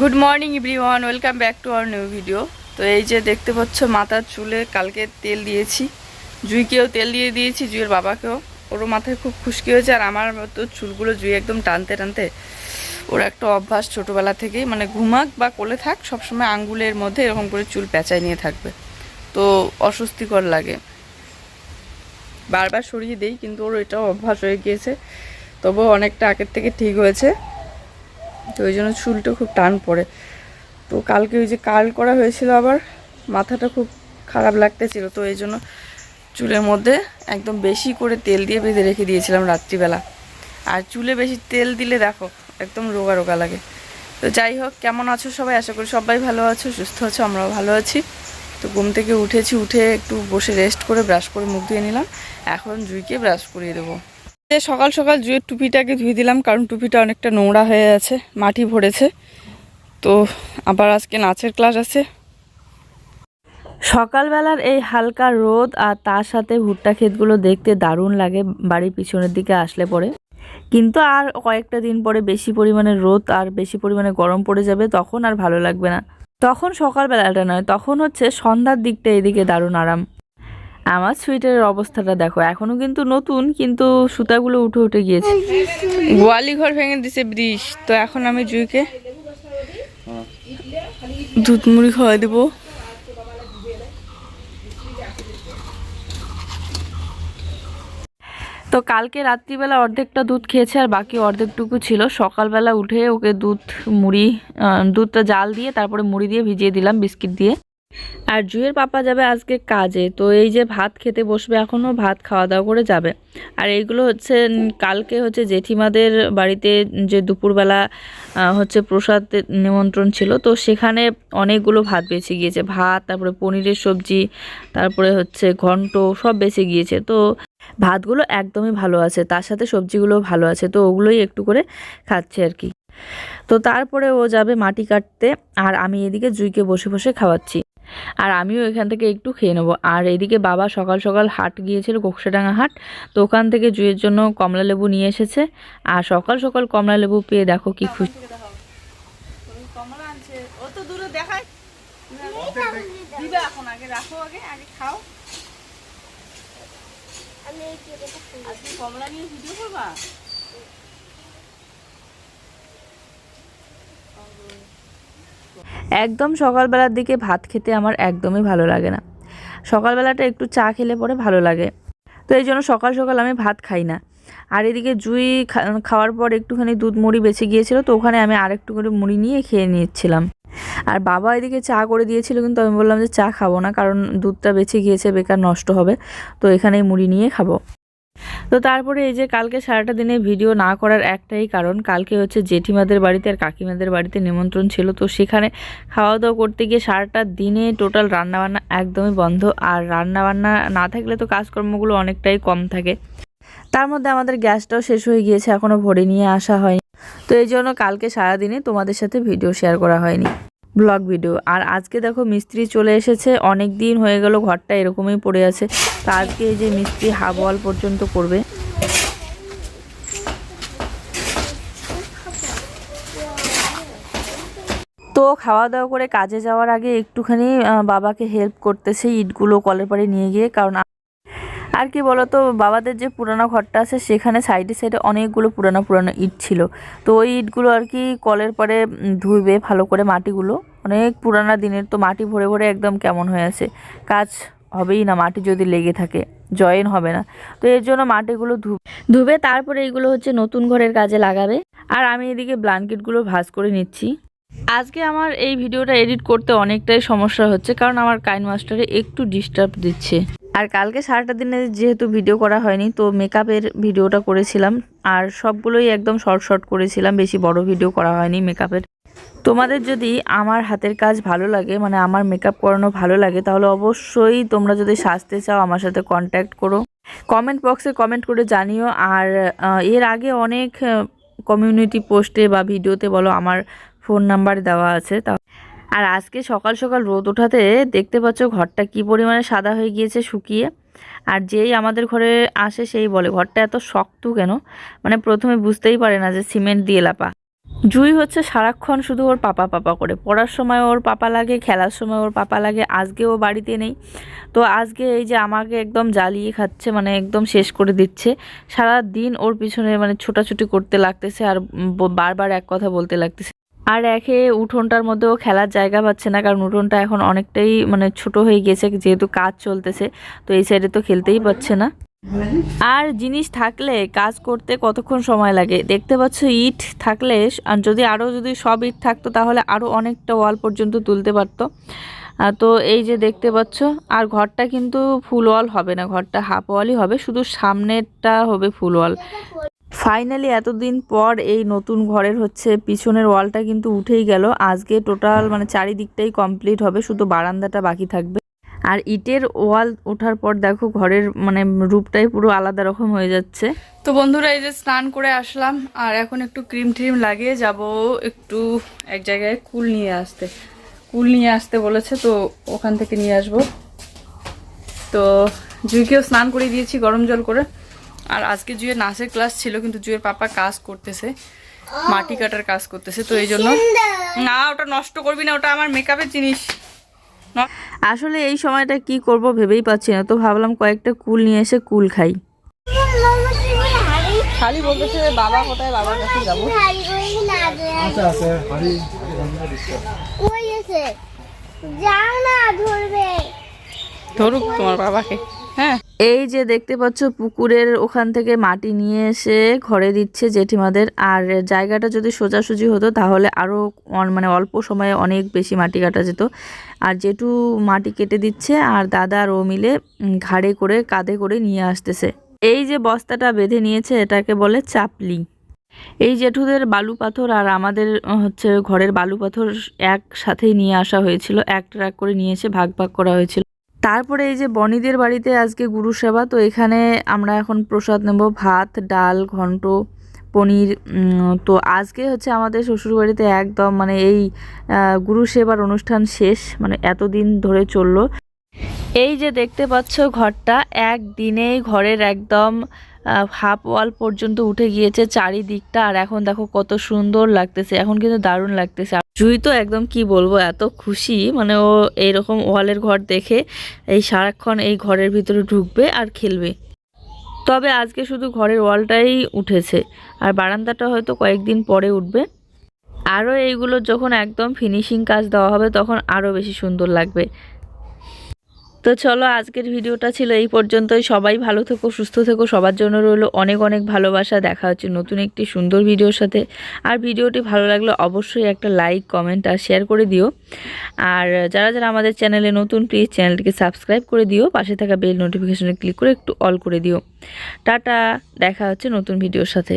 Good morning everyone welcome back to our new video তো এই যে দেখতে পাচ্ছ, মাথার চুলে কালকে তেল দিয়েছি। জুইকেও তেল দিয়ে দিয়েছি, জুইয়ের বাবাকেও। ওরও মাথায় খুব খুশকি হয়েছে আর আমার তো চুলগুলো জুই একদম টানতে টানতে ওর একটা অভ্যাস ছোটোবেলা থেকেই। মানে ঘুমাক বা কোলে থাক, সবসময় আঙ্গুলের মধ্যে এরকম করে চুল পেঁচায় নিয়ে থাকবে। তো অস্বস্তিকর লাগে। বারবার সরিয়ে দেই, কিন্তু ওর এটাও অভ্যাস হয়ে গিয়েছে। তবুও অনেকটা আগের থেকে ঠিক হয়েছে। তো ওই জন্য চুলটা খুব টান পড়ে। তো কালকে ওই যে কার্ল করা হয়েছিল আবার, মাথাটা খুব খারাপ লাগতেছিল, তো এই জন্য চুলের মধ্যে একদম বেশি করে তেল দিয়ে বেঁধে রেখে দিয়েছিলাম রাত্রিবেলা। আর চুলে বেশি তেল দিলে দেখো, একদম রোগা রোগা লাগে। তো যাই হোক, কেমন আছো সবাই? আশা করি সবাই ভালো আছো, সুস্থ আছো, আমরাও ভালো আছি। তো ঘুম থেকে উঠেছি, উঠে একটু বসে রেস্ট করে ব্রাশ করে মুখ ধুয়ে নিলাম। এখন জুইকে ব্রাশ করিয়ে দেবো। যে সকাল সকাল জুয়ের টুপিটাকে ধুয়ে দিলাম, কারণ টুপিটা অনেকটা নোংরা হয়ে আছে, মাটি ভরেছে। তো আবার আজকে নাচের ক্লাস আছে। সকালবেলার এই হালকা রোদ আর তার সাথে ভুট্টা ক্ষেতগুলো দেখতে দারুণ লাগে, বাড়ির পিছনের দিকে আসলে পরে। কিন্তু আর কয়েকটা দিন পরে বেশি পরিমাণে রোদ আর বেশি পরিমাণে গরম পড়ে যাবে, তখন আর ভালো লাগবে না। তখন সকালবেলাটা নয়, তখন হচ্ছে সন্ধ্যার দিকটা এদিকে দারুণ আরাম। আমার সোয়েটারের অবস্থাটা দেখো এখনও কিন্তু নতুন কিন্তু সুতাগুলো উঠে উঠে গিয়েছে। গোয়ালি ঘর ভেঙে দিছে বৃষ তো এখন আমি জুইকে দুধ মুড়ি খাওয়াই দেবো। তো কালকে রাত্রিবেলা অর্ধেকটা দুধ খেয়েছে আর বাকি অর্ধেকটুকু ছিল। সকালবেলা উঠে ওকে দুধ মুড়ি দুধটা জাল দিয়ে তারপরে মুড়ি দিয়ে ভিজিয়ে দিলাম বিস্কিট দিয়ে। আর জুয়ের পাপা যাবে আজকে কাজে, তো এই যে ভাত খেতে বসবে, এখনও ভাত খাওয়া দাওয়া করে যাবে। আর এইগুলো হচ্ছে কালকে হচ্ছে জেঠিমাদের বাড়িতে যে দুপুরবেলা হচ্ছে প্রসাদ নিমন্ত্রণ ছিল, তো সেখানে অনেকগুলো ভাত বেঁচে গিয়েছে। ভাত, তারপরে পনিরের সবজি, তারপরে হচ্ছে ঘন্ট, সব বেঁচে গিয়েছে। তো ভাতগুলো একদমই ভালো আছে, তার সাথে সবজিগুলো ভালো আছে, তো ওগুলোই একটু করে খাচ্ছে আর কি। তো তারপরে ও যাবে মাটি কাটতে, আর আমি এদিকে জুইকে বসে বসে খাওয়াচ্ছি। আর আমিও এখান থেকে একটু খেয়ে নেব। আর এদিকে বাবা সকাল সকাল হাট গিয়েছিল, গোকসাডাঙ্গা হাট। তো ওখান থেকে জুয়ের জন্য কমলা লেবু নিয়ে এসেছে। আর সকাল সকাল কমলা লেবু পেয়ে দেখো কি খুশি কমলা নিয়ে ভিডিও করবা একদম সকালবেলার দিকে ভাত খেতে আমার একদমই ভালো লাগে না। সকালবেলাটা একটু চা খেলে পরে ভালো লাগে। তো এই জন্য সকাল সকাল আমি ভাত খাই না। আর এদিকে জুই খাওয়ার পর একটুখানি দুধ মুড়ি বেঁচে গিয়েছিল, তো ওখানে আমি আরেকটু করে মুড়ি নিয়ে খেয়ে নিচ্ছিলাম। আর বাবা এদিকে চা করে দিয়েছিল, কিন্তু আমি বললাম যে চা খাব না, কারণ দুধটা বেঁচে গিয়েছে, বেকার নষ্ট হবে, তো এখানেই মুড়ি নিয়ে খাব। তো তারপরে এই যে কালকে সারাটা দিনে ভিডিও না করার একটাই কারণ, কালকে হচ্ছে জেঠিমাদের বাড়িতে আর কাকিমাদের বাড়িতে নিমন্ত্রণ ছিল। তো সেখানে খাওয়া দাওয়া করতে গিয়ে সারাটা দিনে টোটাল রান্নাবান্না একদমই বন্ধ। আর রান্নাবান্না না থাকলে তো কাজকর্মগুলো অনেকটাই কম থাকে। তার মধ্যে আমাদের গ্যাসটাও শেষ হয়ে গিয়েছে এখনও ভরে নিয়ে আসা হয়নি। তো এই জন্য কালকে সারাদিনে তোমাদের সাথে ভিডিও শেয়ার করা হয়নি। Blog video. আর আজকে দেখো মিস্ত্রি চলে এসেছে, অনেক দিন হয়ে গেল ঘরটা এরকমই পড়ে আছে। তো আজকে এই যে মিস্ত্রি হাফ ওয়াল পর্যন্ত করবে। তো খাওয়া দাওয়া করে কাজে যাওয়ার আগে একটুখানি বাবাকে হেল্প করতেছে, ইটগুলো কলের পাড়ে নিয়ে গিয়ে, কারণ আর কি বলতো, বাবাদের যে পুরানো ঘরটা আছে, সেখানে সাইডে সাইডে অনেকগুলো পুরানো পুরানো ইট ছিল। তো ওই ইটগুলো আর কি কলের পরে ধুইবে ভালো করে মাটিগুলো। অনেক পুরানা দিনের তো মাটি ভরে ভরে একদম কেমন হয়ে আছে। কাজ হবেই না, মাটি যদি লেগে থাকে, জয়েন হবে না। তো এর জন্য মাটিগুলো ধুবে, তারপরে এইগুলো হচ্ছে নতুন ঘরের কাজে লাগাবে। আর আমি এদিকে ব্ল্যাঙ্কেটগুলো ভাঁজ করে নিচ্ছি। আজকে আমার এই ভিডিওটা এডিট করতে অনেকটাই সমস্যা হচ্ছে, কারণ আমার কাইন মাস্টারে একটু ডিস্টার্ব দিচ্ছে। আর কালকে সারাটা দিনে যেহেতু ভিডিও করা হয়নি, তো মেকআপের ভিডিওটা করেছিলাম। আর সবগুলোই একদম শর্ট শর্ট করেছিলাম, বেশি বড় ভিডিও করা হয়নি মেকআপের তোমাদের যদি আমার হাতের কাজ ভালো লাগে মানে আমার মেকআপ করানো ভালো লাগে, তাহলে অবশ্যই তোমরা যদি সাজতে চাও, আমার সাথে কন্ট্যাক্ট করো। কমেন্ট বক্সে কমেন্ট করে জানিও। আর এর আগে অনেক কমিউনিটি পোস্টে বা ভিডিওতে বলো, আমার ফোন নাম্বার দেওয়া আছে আর আজকে সকাল সকাল রোদ ওঠাতে দেখতে পাচ্ছ ঘরটা কি পরিমাণে সাদা হয়ে গিয়েছে শুকিয়ে। আর যেই আমাদের ঘরে আসে সেই বলে, ঘরটা এত শক্ত কেন? মানে প্রথমে বুঝতেই পারে না যে সিমেন্ট দিয়ে লাপা। জুই হচ্ছে সারাক্ষণ শুধু ওর পাপা পাপা করে। পড়ার সময় ওর পাপা লাগে, খেলার সময় ওর পাপা লাগে, আজকে ও বাড়িতে নেই। তো আজকে এই যে আমাকে একদম জ্বালিয়ে খাচ্ছে মানে একদম শেষ করে দিচ্ছে। সারা দিন ওর পিছনে মানে ছোটাছুটি করতে লাগতেছে আর বারবার এক কথা বলতে লাগতেছে। আর একে উঠোনটার মধ্যেও খেলার জায়গা পাচ্ছে না, কারণ উঠোনটা এখন অনেকটাই মানে ছোট হয়ে গেছে, যেহেতু কাজ চলতেছে, তো এই সাইডে তো খেলতেই পাচ্ছে না। আর জিনিস থাকলে কাজ করতে কতক্ষণ সময় লাগে? দেখতে পাচ্ছ ইট থাকলে, আর যদি আরও যদি সব ইট থাকতো, তাহলে আরও অনেকটা ওয়াল পর্যন্ত তুলতে পারতো। তো এই যে দেখতে পাচ্ছ, আর ঘরটা কিন্তু ফুল ওয়াল হবে না, ঘরটা হাফ ওয়ালই হবে, শুধু সামনেরটা হবে ফুল ওয়াল ফাইনালি এতদিন পর এই নতুন ঘরের হচ্ছে পিছনের ওয়ালটা কিন্তু উঠেই গেল। আজকে টোটাল মানে চারিদিকটাই কমপ্লিট হবে, শুধু বারান্দাটা বাকি থাকবে। আর ইটের ওয়াল ওঠার পর দেখো ঘরের মানে রূপটাই পুরো আলাদা রকম হয়ে যাচ্ছে। তো বন্ধুরা, এই যে স্নান করে আসলাম, আর এখন একটু ক্রিম ট্রিম লাগিয়ে যাব একটু এক জায়গায় কুল নিয়ে আসতে। কুল নিয়ে আসতে বলেছে, তো ওখান থেকে নিয়ে আসব। তো জুইকেও স্নান করে দিয়েছি, গরম জল করে। আর আজকে জুয়ের নাচের ক্লাস ছিল কিন্তু জুয়ের পাপা কাজ করতেছে মাটি কাটার কাজ করতেছে তো এই জন্য না ওটা নষ্ট করবি না ওটা আমার মেকআপের জিনিস। আসলে এই সময়টা কি করব ভেবেই পাচ্ছি না তো ভাবলাম কয়েকটা কুল নিয়ে এসে কুল খাই। খালি বলতেছে বাবা কোথায়? বাবার কাছে যাব। যাও না ধরুক তোমার বাবাকে। হ্যাঁ। এই যে দেখতে পাচ্ছ, পুকুরের ওখান থেকে মাটি নিয়ে এসে ঘরে দিচ্ছে জেঠিমাদের। আর জায়গাটা যদি সোজাসুজি হতো, তাহলে আরও মানে অল্প সময়ে অনেক বেশি মাটি কাটা যেত। আর জেঠু মাটি কেটে দিচ্ছে, আর দাদা আর ও মিলে ঘাড়ে করে, কাঁধে করে নিয়ে আসতেছে। এই যে বস্তাটা বেঁধে নিয়েছে, এটাকে বলে চাপলি। এই জেঠুদের বালু পাথর আর আমাদের হচ্ছে ঘরের বালু পাথর একসাথেই নিয়ে আসা হয়েছিল। এক ট্রাক করে নিয়ে এসে ভাগ ভাগ করা হয়েছিল। তারপরে এই যে বনিদের বাড়িতে আজকে গুরু সেবা, তো এখানে আমরা এখন প্রসাদ নেব, ভাত, ডাল, ঘন্ট, পনির তো আজকে হচ্ছে আমাদের শ্বশুরবাড়িতে একদম মানে এই গুরু সেবার অনুষ্ঠান শেষ মানে এতদিন ধরে চলল। এই যে দেখতে পাচ্ছ ঘরটা, একদিনেই ঘরের একদম হাফ ওয়াল পর্যন্ত উঠে গিয়েছে চারিদিকটা, আর এখন দেখো কত সুন্দর লাগতেছে, এখন কিন্তু দারুণ লাগতেছে। জুই তো একদম কি বলব, এত খুশি। মানে ও এইরকম ওয়ালের ঘর দেখে এই সারাক্ষণ এই ঘরের ভিতরে ঢুকবে আর খেলবে। তবে আজকে শুধু ঘরের ওয়ালটাই উঠেছে। আর বারান্দাটা হয়তো কয়েকদিন পরে উঠবে। আরও এইগুলো যখন একদম ফিনিশিং কাজ দেওয়া হবে, তখন আরও বেশি সুন্দর লাগবে। তো চলো আজকের ভিডিওটা ছিল এই পর্যন্তই। সবাই ভালো থেকো, সুস্থ থেকো। সবার জন্য রইল অনেক অনেক ভালোবাসা। দেখা হচ্ছে নতুন একটি সুন্দর ভিডিওর সাথে। আর ভিডিওটি ভালো লাগলে অবশ্যই একটা লাইক, কমেন্ট আর শেয়ার করে দিও। আর যারা যারা আমাদের চ্যানেলে নতুন প্লিজ চ্যানেলটিকে সাবস্ক্রাইব করে দিও। পাশে থাকা বেল নোটিফিকেশনে ক্লিক করে একটু অল করে দিও। টাটা, দেখা হচ্ছে নতুন ভিডিওর সাথে।